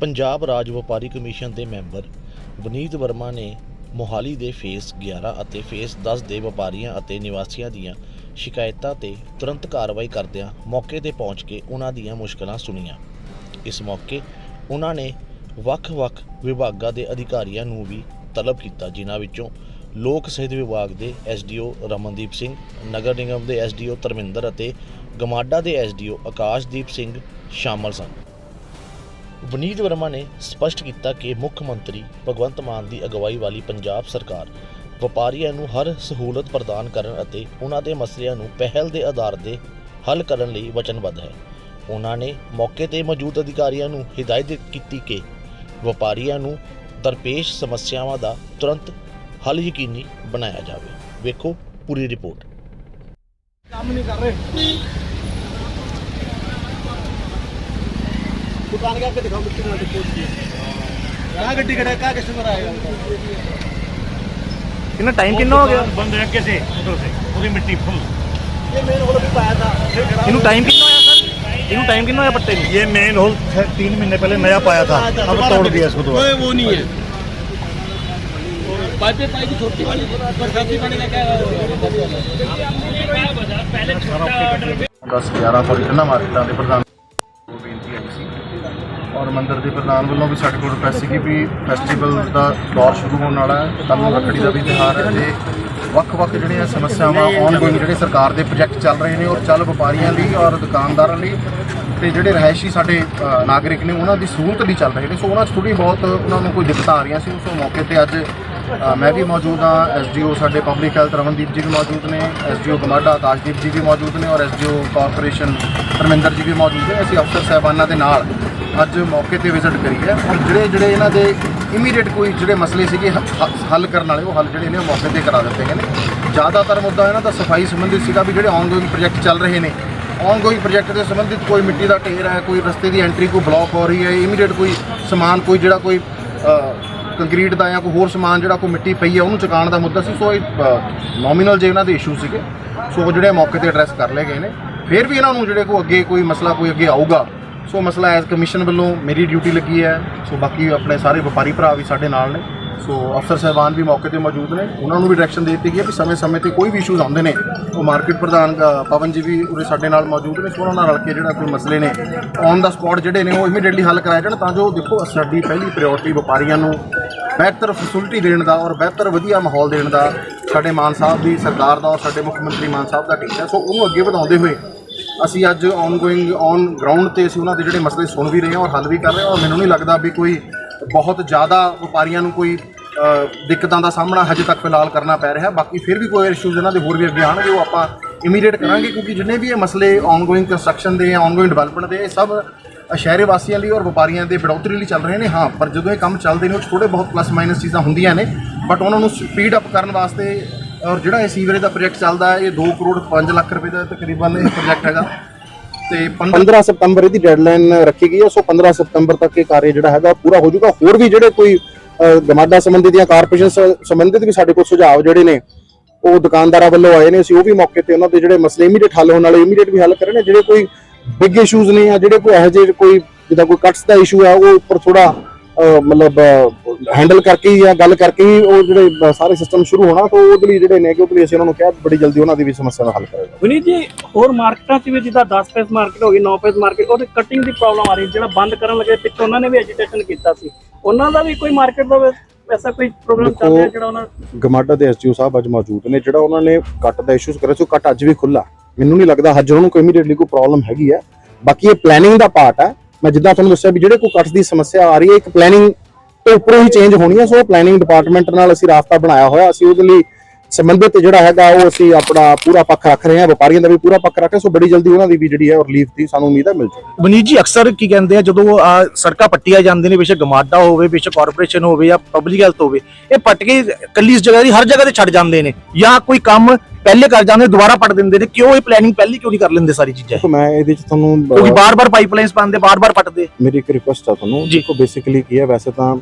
ਪੰਜਾਬ ਰਾਜ ਵਪਾਰੀ ਕਮਿਸ਼ਨ ਦੇ ਮੈਂਬਰ ਵਨੀਤ ਵਰਮਾ ਨੇ ਮੋਹਾਲੀ ਦੇ ਫੇਸ 11 ਅਤੇ ਫੇਸ 10 ਦੇ ਵਪਾਰੀਆਂ ਅਤੇ ਨਿਵਾਸੀਆਂ ਦੀਆਂ ਸ਼ਿਕਾਇਤਾਂ ਤੇ ਤੁਰੰਤ ਕਾਰਵਾਈ ਕਰਦਿਆਂ ਮੌਕੇ ਤੇ ਪਹੁੰਚ ਕੇ ਉਹਨਾਂ ਦੀਆਂ ਮੁਸ਼ਕਲਾਂ ਸੁਣੀਆਂ। ਇਸ ਮੌਕੇ ਉਹਨਾਂ ਨੇ ਵੱਖ-ਵੱਖ ਵਿਭਾਗਾਂ ਦੇ ਅਧਿਕਾਰੀਆਂ ਨੂੰ ਵੀ ਤਲਬ ਕੀਤਾ, ਜਿਨ੍ਹਾਂ ਵਿੱਚੋਂ ਲੋਕ ਸਿਹਤ ਵਿਭਾਗ ਦੇ ਐਸਡੀਓ ਰਮਨਦੀਪ ਸਿੰਘ, ਨਗਰ ਨਿਗਮ ਦੇ ਐਸਡੀਓ ਧਰਮਿੰਦਰ ਅਤੇ ਗਮਾਡਾ ਦੇ ਐਸਡੀਓ ਆਕਾਸ਼ਦੀਪ ਸਿੰਘ ਸ਼ਾਮਲ ਸਨ। ਵਨੀਤ ਵਰਮਾ ਨੇ ਸਪਸ਼ਟ ਕੀਤਾ ਕਿ ਮੁੱਖ ਮੰਤਰੀ ਭਗਵੰਤ ਮਾਨ ਦੀ ਅਗਵਾਈ ਵਾਲੀ ਪੰਜਾਬ ਸਰਕਾਰ ਵਪਾਰੀਆਂ ਨੂੰ ਹਰ ਸਹੂਲਤ ਪ੍ਰਦਾਨ ਕਰਨ ਅਤੇ ਉਹਨਾਂ ਦੇ ਮਸਲਿਆਂ ਨੂੰ ਪਹਿਲ ਦੇ ਆਧਾਰ ਤੇ ਹੱਲ ਕਰਨ ਲਈ ਵਚਨਬੱਧ ਹੈ। ਉਹਨਾਂ ਨੇ ਮੌਕੇ ਤੇ ਮੌਜੂਦ ਅਧਿਕਾਰੀਆਂ ਨੂੰ ਹਿਦਾਇਤ ਕੀਤੀ ਕਿ ਵਪਾਰੀਆਂ ਨੂੰ ਦਰਪੇਸ਼ ਸਮੱਸਿਆਵਾਂ ਦਾ ਤੁਰੰਤ ਹੱਲ ਯਕੀਨੀ ਬਣਾਇਆ ਜਾਵੇ। ਵੇਖੋ ਪੂਰੀ ਰਿਪੋਰਟ। ਕੰਮ ਨਹੀਂ ਕਰ ਰਹੇ। दुकान के आके दिखाओ कितने वाले पोस्ट किए कहाँ गड्डी खड़ा है कहाँ कस्टमर आएगा कितना टाइम कितना हो गया बंद है कैसे उधर से पूरी मिट्टी फुल ये मेन होल भी पाया था फिर खड़ा ਇਹਨੂੰ ਟਾਈਮ ਕਿੰਨਾ ਹੋਇਆ ਸਰ ਇਹਨੂੰ ਟਾਈਮ ਕਿੰਨਾ ਹੋਇਆ ਪੱਟੇ ਨੂੰ ये मेन होल तीन महीने पहले नया पाया था अब तोड़ दिया इसको दोबारा वो नहीं है पाइपे पाई की छोटी वाली बरसाती पानी का क्या ਦਸ 11 ਫੋਰਟਨਾ ਮਾਰਕੀਟਾਂ ਦੇ ਪ੍ਰਧਾਨ ਨੂੰ ਬੇਨਤੀ ਆਈ ਸੀ ਔਰ ਮੰਦਰ ਦੇ ਪ੍ਰਧਾਨ ਵੱਲੋਂ ਵੀ ਸਾਡੇ ਕੋਲ ਰਿਕੁਐਸਟ ਸੀਗੀ ਵੀ ਫੈਸਟੀਵਲ ਦਾ ਦੌਰ ਸ਼ੁਰੂ ਹੋਣ ਵਾਲਾ ਹੈ ਤੁਹਾਨੂੰ ਰੱਖੜੀ ਦਾ ਵੀ ਤਿਹਾਰ ਹੈ ਤੇ ਵੱਖ-ਵੱਖ ਜਿਹੜੀਆਂ ਸਮੱਸਿਆਵਾਂ ਆਨਗੋਇੰਗ ਜਿਹੜੇ ਸਰਕਾਰ ਦੇ ਪ੍ਰੋਜੈਕਟ ਚੱਲ ਰਹੇ ਨੇ ਔਰ ਚੱਲ ਵਪਾਰੀਆਂ ਲਈ ਔਰ ਦੁਕਾਨਦਾਰਾਂ ਲਈ ਤੇ ਜਿਹੜੇ ਰਹਿਸ਼ੀ ਸਾਡੇ ਨਾਗਰਿਕ ਨੇ ਉਹਨਾਂ ਦੀ ਸਹੂਲਤ ਵੀ ਚੱਲ ਰਹੇ ਨੇ। ਸੋ ਉਹਨਾਂ 'ਚ ਥੋੜੀ ਬਹੁਤ ਉਹਨਾਂ ਨੂੰ ਕੋਈ ਦਿੱਕਤਾਂ ਆ ਰਹੀਆਂ ਸੀ ਉਸ ਮੌਕੇ ਤੇ ਅੱਜ ਮੈਂ ਵੀ ਮੌਜੂਦ ਹਾਂ ਐਸਡੀਓ ਸਾਡੇ ਪਬਲਿਕ ਹੈਲਥ ਰਮਨਦੀਪ ਜੀ ਵੀ ਮੌਜੂਦ ਨੇ ਐਸਡੀਓ ਗਮਾਡਾ ਆਕਾਸ਼ਦੀਪ ਜੀ ਵੀ ਮੌਜੂਦ ਨੇ ਔਰ ਐਸਡੀਓ ਕਾਰਪੋਰੇਸ਼ਨ ਧਰਮਿੰਦਰ ਜੀ ਵੀ ਮੌਜੂਦ ਨੇ। ਅਸੀਂ ਅਫਸਰ ਸਹਿਬਾਨਾਂ ਦੇ ਨਾਲ ਅੱਜ ਮੌਕੇ ਤੇ ਵਿਜ਼ਿਟ ਕਰੀ ਹੈ। ਔਰ ਜਿਹੜੇ ਜਿਹੜੇ ਇਹਨਾਂ ਦੇ ਇਮੀਡੀਏਟ ਕੋਈ ਜਿਹੜੇ ਮਸਲੇ ਸੀਗੇ ਹੱਲ ਕਰਨ ਵਾਲੇ, ਉਹ ਹੱਲ ਜਿਹੜੇ ਨੇ ਉਹ ਮੌਕੇ ਤੇ ਕਰਾ ਦਿੱਤੇ ਗਏ ਨੇ। ਜ਼ਿਆਦਾਤਰ ਮੁੱਦਾ ਇਹਨਾਂ ਦਾ ਸਫ਼ਾਈ ਸੰਬੰਧਿਤ ਸੀਗਾ ਵੀ ਜਿਹੜੇ ਆਨਗੋਇੰਗ ਪ੍ਰੋਜੈਕਟ ਚੱਲ ਰਹੇ ਨੇ। ਆਨਗੋਇੰਗ ਪ੍ਰੋਜੈਕਟ ਦੇ ਸੰਬੰਧਿਤ ਕੋਈ ਮਿੱਟੀ ਦਾ ਢੇਰ ਹੈ, ਕੋਈ ਰਸਤੇ ਦੀ ਐਂਟਰੀ ਕੋਈ ਬਲੌਕ ਹੋ ਰਹੀ ਹੈ ਇਮੀਡੀਏਟ ਕੋਈ ਸਮਾਨ, ਕੋਈ ਜਿਹੜਾ ਕੋਈ ਕੰਕਰੀਟ ਦਾ ਜਾਂ ਕੋਈ ਹੋਰ ਸਮਾਨ ਜਿਹੜਾ ਕੋਈ ਮਿੱਟੀ ਪਈ ਹੈ, ਉਹਨੂੰ ਚੁਕਾਉਣ ਦਾ ਮੁੱਦਾ ਸੀ। ਸੋ ਇਹ ਨੋਮੀਨਲ ਜੇ ਇਹਨਾਂ ਦੇ ਇਸ਼ੂ ਸੀਗੇ। ਸੋ ਉਹ ਜਿਹੜੇ ਮੌਕੇ ਤੇ ਐਡਰੈਸ ਕਰ ਲਏ ਗਏ ਨੇ। ਫਿਰ ਵੀ ਇਹਨਾਂ ਨੂੰ ਜਿਹੜੇ ਕੋਈ ਅੱਗੇ ਕੋਈ ਮਸਲਾ ਕੋਈ ਅੱਗੇ ਆਊਗਾ ਸੋ ਮਸਲਾ ਐਜ਼ ਕਮਿਸ਼ਨ ਵੱਲੋਂ ਮੇਰੀ ਡਿਊਟੀ ਲੱਗੀ ਹੈ। ਸੋ ਬਾਕੀ ਆਪਣੇ ਸਾਰੇ ਵਪਾਰੀ ਭਰਾ ਵੀ ਸਾਡੇ ਨਾਲ ਨੇ। ਸੋ ਅਫਸਰ ਸਾਹਿਬਾਨ ਵੀ ਮੌਕੇ ਤੇ ਮੌਜੂਦ ਨੇ। ਉਹਨਾਂ ਨੂੰ ਵੀ ਡਾਇਰੈਕਸ਼ਨ ਦੇ ਦਿੱਤੀ ਗਈ ਹੈ ਵੀ ਸਮੇਂ-ਸਮੇਂ ਤੇ ਕੋਈ ਵੀ ਇਸ਼ੂਜ਼ ਆਉਂਦੇ ਨੇ, ਉਹ ਮਾਰਕੀਟ ਪ੍ਰਧਾਨ ਪਵਨ ਜੀ ਵੀ ਉਰੇ ਸਾਡੇ ਨਾਲ ਮੌਜੂਦ ਨੇ। ਸੋ ਉਹਨਾਂ ਨਾਲ ਰਲ ਕੇ ਜਿਹੜਾ ਕੋਈ ਮਸਲੇ ਨੇ ਔਨ ਦਾ ਸਪੌਟ ਜਿਹੜੇ ਨੇ, ਉਹ ਇਮੀਡੀਏਟਲੀ ਹੱਲ ਕਰਾਏ ਜਾਣ ਤਾਂ ਜੋ ਦੇਖੋ ਸਾਡੀ ਪਹਿਲੀ ਪ੍ਰਾਇੋਰਟੀ ਵਪਾਰੀਆਂ ਨੂੰ ਬਿਹਤਰ ਫੈਸਿਲਿਟੀ ਦੇਣ ਦਾ ਔਰ ਬਿਹਤਰ ਵਧੀਆ ਮਾਹੌਲ ਦੇਣ ਦਾ ਸਾਡੇ ਮਾਨ ਸਾਹਿਬ ਦੀ ਸਰਕਾਰ ਦਾ ਔਰ ਸਾਡੇ ਮੁੱਖ ਮੰਤਰੀ ਮਾਨ ਸਾਹਿਬ ਦਾ ਟੀਚਾ ਸੋ ਉਹਨੂੰ ਅੱਗੇ ਵਧਾਉਂਦੇ ਹੋਏ ਅਸੀਂ ਅੱਜ ਔਨ ਗੋਇੰਗ ਔਨ ਗਰਾਊਂਡ ਤੇ ਅਸੀਂ ਉਹਨਾਂ ਦੇ ਜਿਹੜੇ ਮਸਲੇ ਸੁਣ ਵੀ ਰਹੇ ਹਾਂ ਔਰ ਹੱਲ ਵੀ ਕਰ ਰਹੇ ਹਾਂ ਔਰ ਮੈਨੂੰ ਨਹੀਂ ਲੱਗਦਾ ਵੀ ਕੋਈ ਬਹੁਤ ਜ਼ਿਆਦਾ ਵਪਾਰੀਆਂ ਨੂੰ ਕੋਈ ਦਿੱਕਤਾਂ ਦਾ ਸਾਹਮਣਾ ਹਜੇ ਤੱਕ ਫਿਲਹਾਲ ਕਰਨਾ ਪੈ ਰਿਹਾ। ਬਾਕੀ ਫਿਰ ਵੀ ਕੋਈ ਇਸ਼ੂਜ਼ ਇਹਨਾਂ ਦੇ ਹੋਰ ਵੀ ਅੱਗੇ ਆਉਣਗੇ, ਉਹ ਆਪਾਂ ਇਮੀਡੀਏਟ ਕਰਾਂਗੇ ਕਿਉਂਕਿ ਜਿੰਨੇ ਵੀ ਇਹ ਮਸਲੇ ਆਨਗੋਇੰਗ ਕੰਸਟਰਕਸ਼ਨ ਦੇ ਜਾਂ ਆਨਗੋਇੰਗ ਡਿਵੈਲਪਮੈਂਟ ਦੇ, ਇਹ ਸਭ ਸ਼ਹਿਰੇ ਵਾਸੀਆਂ ਲਈ ਔਰ ਵਪਾਰੀਆਂ ਦੇ ਬੜੋਤਰੀ ਲਈ ਚੱਲ ਰਹੇ ਨੇ। ਹਾਂ, ਪਰ ਜਦੋਂ ਇਹ ਕੰਮ ਚੱਲਦੇ ਨੇ, ਉਹ 'ਚ ਥੋੜੇ ਬਹੁਤ ਪਲੱਸ ਮਾਈਨਸ ਚੀਜ਼ਾਂ ਹੁੰਦੀਆਂ ਨੇ ਬਟ ਉਹਨਾਂ ਨੂੰ ਸਪੀਡ ਅਪ ਕਰਨ ਵਾਸਤੇ ਔਰ ਜਿਹੜਾ ਇਹ ਸੀਵਰੇਜ ਦਾ ਪ੍ਰੋਜੈਕਟ ਚੱਲਦਾ ਇਹ 2 ਕਰੋੜ 5 ਲੱਖ ਰੁਪਏ ਦਾ ਤਕਰੀਬਨ ਇਹ ਪ੍ਰੋਜੈਕਟ ਹੈਗਾ। ਤੇ 15 ਸਤੰਬਰ ਇਹਦੀ ਡੈਡਲਾਈਨ ਰੱਖੀ ਗਈ ਹੈ, ਸੋ 15 ਸਤੰਬਰ ਤੱਕ ਇਹ ਕਾਰਜ ਜਿਹੜਾ ਹੈਗਾ, ਪੂਰਾ ਹੋ ਜਾਊਗਾ। ਹੋਰ ਵੀ ਜਿਹੜੇ ਕੋਈ ਗਮਾਡਾ ਸੰਬੰਧਿਤ ਜਾਂ ਕਾਰਪੋਰੇਸ਼ਨ ਸੰਬੰਧਿਤ ਵੀ ਸਾਡੇ ਕੋਲ ਸੁਝਾਅ ਜਿਹੜੇ ਨੇ, ਉਹ ਦੁਕਾਨਦਾਰਾਂ ਵੱਲੋਂ ਆਏ ਨੇ। ਅਸੀਂ ਉਹ ਵੀ ਮੌਕੇ ਤੇ ਉਹਨਾਂ ਦੇ ਜਿਹੜੇ ਮਸਲੇ ਇਮੀਡੀਏਟ ਹੱਲ ਹੋਣ ਵਾਲੇ ਇਮੀਡੀਏਟ ਵੀ ਹੱਲ ਕਰੇ ਨੇ। ਜਿਹੜੇ ਕੋਈ ਬਿਗ ਇਸ਼ੂਜ਼ ਨੇ ਜਾਂ ਜਿਹੜੇ ਕੋਈ ਇਹੋ ਜਿਹੇ ਕੋਈ, ਜਿੱਦਾਂ ਕੋਈ ਕੱਟਸ ਦਾ ਇਸ਼ੂ ਹੈ, ਉਹ ਉੱਪਰ ਥੋੜਾ ਮਤਲਬ ਹੈਂਡਲ ਕਰਕੇ ਹੀ ਜਾਂ ਗੱਲ ਕਰਕੇ ਹੀ ਉਹ ਜਿਹੜੇ ਸਾਰੇ ਸਿਸਟਮ ਸ਼ੁਰੂ ਹੋਣਾ ਤਾਂ ਉਹਦੇ ਲਈ ਜਿਹੜੇ ਨੇ ਕਿ ਉਹਦੇ ਲਈ ਅਸੀਂ ਉਹਨਾਂ ਨੂੰ ਕਿਹਾ ਬੜੀ ਜਲਦੀ ਉਹਨਾਂ ਦੀ ਵੀ ਸਮੱਸਿਆ ਦਾ ਹੱਲ ਕਰਾਂਗੇ ਵਿਨੀਤ ਜੀ ਹੋਰ ਮਾਰਕੀਟਾਂ 'ਚ ਵੀ ਜਿੱਦਾਂ 10 ਪੇਸ ਮਾਰਕੀਟ ਹੋ ਗਈ 9 ਪੇਸ ਮਾਰਕੀਟ ਉਹਦੇ ਕਟਿੰਗ ਦੀ ਪ੍ਰੋਬਲਮ ਆ ਰਹੀ ਜਿਹੜਾ ਬੰਦ ਕਰਨ ਲੱਗੇ ਪਿੱਛੇ ਉਹਨਾਂ ਨੇ ਵੀ ਐਜੀਟੇਸ਼ਨ ਕੀਤਾ ਸੀ। ਉਹਨਾਂ ਦਾ ਵੀ ਕੋਈ ਮਾਰਕੀਟ ਦਾ ਐਸਾ ਕੋਈ ਪ੍ਰੋਬਲਮ ਚੱਲ ਰਿਹਾ ਜਿਹੜਾ ਉਹਨਾਂ ਗਮਾਡਾ ਦੇ ਐਸਜੀਓ ਸਾਹਿਬ ਅੱਜ ਮੌਜੂਦ ਨੇ ਜਿਹੜਾ ਉਹਨਾਂ ਨੇ ਕੱਟ ਦਾ ਇਸ਼ੂਸ ਕਰਿਆ ਸੀ ਉਹ ਕੱਟ ਅੱਜ ਵੀ ਖੁੱਲਾ ਮੈਨੂੰ ਨਹੀਂ ਲੱਗਦਾ ਅੱਜ ਉਹਨਾਂ ਨੂੰ ਕੋਈ ਇਮੀਡੀਏਟਲੀ ਕੋਈ ਪ੍ਰੋਬਲਮ ਹੈਗੀ ਹੈ। ਬਾਕੀ ਇਹ ਪਲੈਨਿੰਗ ਦਾ ਪਾਰਟ ਹੈ। ਮੈਂ ਜਿੱਦਾਂ ਤੁਹਾਨੂੰ ਦੱਸਿਆ ਵੀ ਜਿਹੜੇ ਕੋਈ ਕੱਟ ਦੀ ਸਮੱਸਿਆ ਆ ਰਹੀ ਹੈ, ਇੱਕ ਪਲੈਨਿੰਗ ਤੋਂ ਉੱਪਰੋਂ ਹੀ ਚੇਂਜ ਹੋਣੀ ਹੈ, ਸੋ ਪਲੈਨਿੰਗ ਡਿਪਾਰਟਮੈਂਟ ਨਾਲ ਅਸੀਂ ਰਾਸਤਾ ਬਣਾਇਆ ਹੋਇਆ, ਅਸੀਂ ਉਹਦੇ ਲਈ ਸੰਬੰਧਿਤ ਜਿਹੜਾ ਹੈਗਾ ਉਹ ਅਸੀਂ ਆਪਣਾ ਪੂਰਾ ਪੱਖ ਰੱਖ ਰਹੇ ਹਾਂ ਵਪਾਰੀਆਂ ਦਾ ਵੀ ਪੂਰਾ ਪੱਖ ਰੱਖ ਰਹੇ। ਸੋ ਬੜੀ ਜਲਦੀ ਉਹਨਾਂ ਦੀ ਵੀ ਜਿਹੜੀ ਹੈ ਰਿਲੀਫ ਦੀ ਸਾਨੂੰ ਉਮੀਦ ਹੈ ਮਿਲ ਜਾਊਗੀ ਵਨੀਤ ਜੀ ਅਕਸਰ ਕੀ ਕਹਿੰਦੇ ਆ ਜਦੋਂ ਆ ਸੜਕਾਂ ਪੱਟੀਆਂ ਜਾਂਦੇ ਨੇ ਬੇਸ਼ੱਕ ਗਮਾਡਾ ਹੋਵੇ ਬੇਸ਼ੱਕ ਕਾਰਪੋਰੇਸ਼ਨ ਹੋਵੇ ਜਾਂ ਪਬਲਿਕ ਹੈਲਥ ਹੋਵੇ ਇਹ ਪੱਟ ਕੇ ਕੱਲੀ ਇਸ ਜਗ੍ਹਾ ਦੀ ਹਰ ਜਗ੍ਹਾ ਤੇ ਛੱਡ ਜਾਂਦੇ ਨੇ ਜਾਂ ਕੋਈ ਕੰਮ ਪਹਿਲੇ ਕਰ ਜਾਂਦੇ ਦੁਬਾਰਾ ਪੱਟ ਦਿੰਦੇ ਨੇ ਕਿਉਂ ਇਹ ਪਲੈਨਿੰਗ ਪਹਿਲੀ ਕਿਉਂ ਨਹੀਂ ਕਰ ਲੈਂਦੇ ਸਾਰੀ ਚੀਜ਼ਾਂ ਮੈਂ ਇਹਦੇ ਚ ਤੁਹਾਨੂੰ ਕਿਉਂਕਿ ਬਾਰ-ਬਾਰ ਪਾਈਪਲਾਈਨਸ ਪਾਉਂਦੇ ਬਾਰ-ਬਾਰ ਪੱਟਦੇ ਮੇਰੀ ਇੱਕ ਰਿਕੁਐਸਟ ਆ ਤੁਹਾਨੂੰ ਜੀ। ਦੇਖੋ ਬੇਸਿਕਲੀ ਕੀ ਹੈ ਵੈਸੇ ਤਾਂ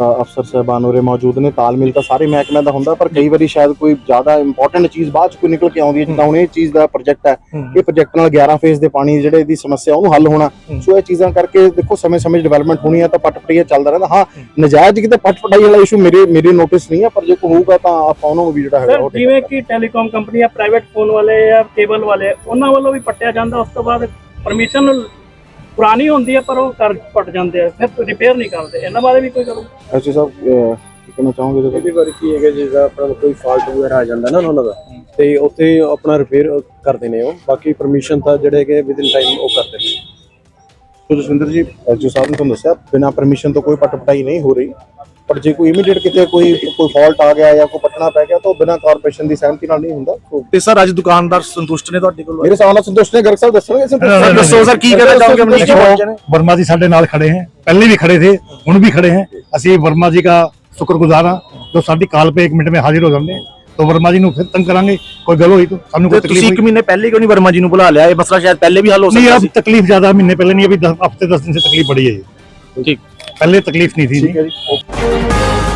ਅਫਸਰ ਸਾਹਿਬਾਨ ਉਰੇ ਮੌਜੂਦ ਨੇ ਤਾਲਮੇਲ ਤਾਂ ਸਾਰੇ ਮਹਿਕਮਿਆਂ ਦਾ ਹੁੰਦਾ ਪਰ ਕਈ ਵਾਰੀ ਸ਼ਾਇਦ ਕੋਈ ਜ਼ਿਆਦਾ ਇੰਪੋਰਟੈਂਟ ਚੀਜ਼ ਬਾਅਦ ਚ ਕੋਈ ਨਿਕਲ ਕੇ ਆਉਂਦੀ ਹੈ ਜਿੱਦਾਂ ਹੁਣ ਇਹ ਚੀਜ਼ ਦਾ ਪ੍ਰੋਜੈਕਟ ਹੈ ਇਹ ਪ੍ਰੋਜੈਕਟ ਨਾਲ 11 ਫੇਜ਼ ਦੇ ਪਾਣੀ ਜਿਹੜੇ ਦੀ ਸਮੱਸਿਆ ਉਹਨੂੰ ਹੱਲ ਹੋਣਾ। ਸੋ ਇਹ ਚੀਜ਼ਾਂ ਕਰਕੇ ਦੇਖੋ ਸਮੇਂ-ਸਮੇਂ ਡਿਵੈਲਪਮੈਂਟ ਹੋਣੀ ਹੈ ਤਾਂ ਪਟ ਪਟਈਆ ਚੱਲਦਾ ਰਹਿੰਦਾ। ਹਾਂ ਨਜਾਇਜ਼ ਕਿਤੇ ਪਟ ਪਟਾਈ ਵਾਲਾ ਇਸ਼ੂ ਮੇਰੇ ਮੇਰੇ ਨੋਟਿਸ ਨਹੀਂ ਹੈ ਪਰ ਜੇ ਕੋਈ ਹੋਊਗਾ ਤਾਂ ਆਪਾਂ ਉਹਨਾਂ ਨੂੰ ਵੀ ਜਿਹੜਾ ਹੈਗਾ ਜਿਵੇਂ ਕਿ ਟੈਲੀਕਾਮ ਕੰਪਨੀਆਂ ਪ੍ਰਾਈਵੇਟ ਫੋਨ ਵਾਲੇ ਜਾਂ ਕੇਬਲ ਵਾਲੇ ਉਹਨਾਂ ਵੱਲੋਂ ਵੀ ਪੱਟਿਆ ਜਾਂਦਾ ਉਸ ਤੋਂ ਬਾਅਦ ਪਰਮਿਸ਼ਨ ਪੁਰਾਣੀ ਹੁੰਦੀ ਹੈ ਪਰ ਉਹ ਕਰ ਪਟ ਜਾਂਦੇ ਆ ਫਿਰ ਰਿਪੇਅਰ ਨਹੀਂ ਕਰਦੇ। ਇਹਨਾਂ ਬਾਰੇ ਵੀ ਕੋਈ ਗੱਲ? ਐਸੀ ਸਾਹਿਬ ਕੀ ਕਹਿਣਾ ਚਾਹੋਗੇ ਇਹਦੇ ਬਾਰੇ? ਕਈ ਵਾਰੀ ਕੀ ਹੈਗਾ ਜਿਸਦਾ ਆਪਣਾ ਕੋਈ ਫਾਲਟ ਵਗੈਰਾ ਆ ਜਾਂਦਾ ਨਾ ਉਹਨਾਂ ਦਾ ਤੇ ਉੱਥੇ ਆਪਣਾ ਰਿਪੇਅਰ ਕਰਦੇ ਨੇ ਉਹ। ਬਾਕੀ ਪਰਮਿਸ਼ਨ ਤਾਂ ਜਿਹੜੇ ਕਿ ਵਿਦਿਨ ਟਾਈਮ ਉਹ ਕਰਦੇ ਨੇ। ਸੋ ਜਸਵਿੰਦਰ ਜੀ ਜੋ ਸਾਹਿਬ ਨੇ ਤੁਹਾਨੂੰ ਦੱਸਿਆ ਬਿਨਾ ਪਰਮਿਸ਼ਨ ਤੋਂ ਕੋਈ ਪਟ ਪਟਾਈ ਨਹੀਂ ਹੋ ਰਹੀ ਪਰ ਜੇ ਕੋਈ ਇਮੀਡੀਏਟ ਕਿਤੇ ਕੋਈ ਕੋਈ ਫਾਲਟ ਆ ਗਿਆ ਜਾਂ ਕੋਈ ਪਟਣਾ ਪੈ ਗਿਆ ਤਾਂ ਉਹ ਬਿਨਾ ਕਾਰਪੋਰੇਸ਼ਨ ਦੀ ਸਹਿਮਤੀ ਨਾਲ ਨਹੀਂ ਹੁੰਦਾ ਸੋ ਤੇ ਸਰ ਅੱਜ ਦੁਕਾਨਦਾਰ ਸੰਤੁਸ਼ਟ ਨੇ ਤੁਹਾਡੇ ਕੋਲ ਮੇਰੇ ਸਾਹਮਣੇ ਸੰਤੋਸ਼ ਨੇ ਗਰਗ ਸਾਹਿਬ ਦੱਸਣਗੇ ਸਰ ਦੱਸੋ ਸਰ ਕੀ ਕਹਿਣਾ ਚਾਹੋਗੇ ਮਨੀਸ਼ ਜੀ ਪਹੁੰਚੇ ਨੇ वर्मा जी साढ़े नाल खड़े हैं पहले भी खड़े थे हुन भी खड़े हैं ਅਸੀਂ वर्मा जी का शुक्रगुजार ਹਾਂ ਜੋ ਸਾਡੀ ਕਾਲ पे 1 ਮਿੰਟ में ਹਾਜ਼ਰ ਹੋ ਜਾਂਦੇ तो वर्मा जी ਨੂੰ ਫਿਰ ਤੰਗ ਕਰਾਂਗੇ ਕੋਈ ਗੱਲ ਹੋਈ ਤਾਂ ਸਾਨੂੰ ਤੇ ਕੋਈ ਤੁਸੀਂ ਤਕਲੀਫ ਇੱਕ ਮਹੀਨੇ ਪਹਿਲੇ ਕਿਉਂ ਨਹੀਂ ਵਰਮਾ ਜੀ ਨੂੰ ਬੁਲਾ ਲਿਆ ਇਹ ਮਸਲਾ ਸ਼ਾਇਦ ਪਹਿਲੇ ਵੀ ਹੱਲ ਹੋ नहीं ਸਕਦਾ अब ਸੀ तकलीफ ज्यादा महीने पहले नहीं अभी दस हफ्ते दस दिन से तकलीफ बढ़ी है ये ठीक पहले तकलीफ नहीं थी ਠੀਕ ਹੈ ਜੀ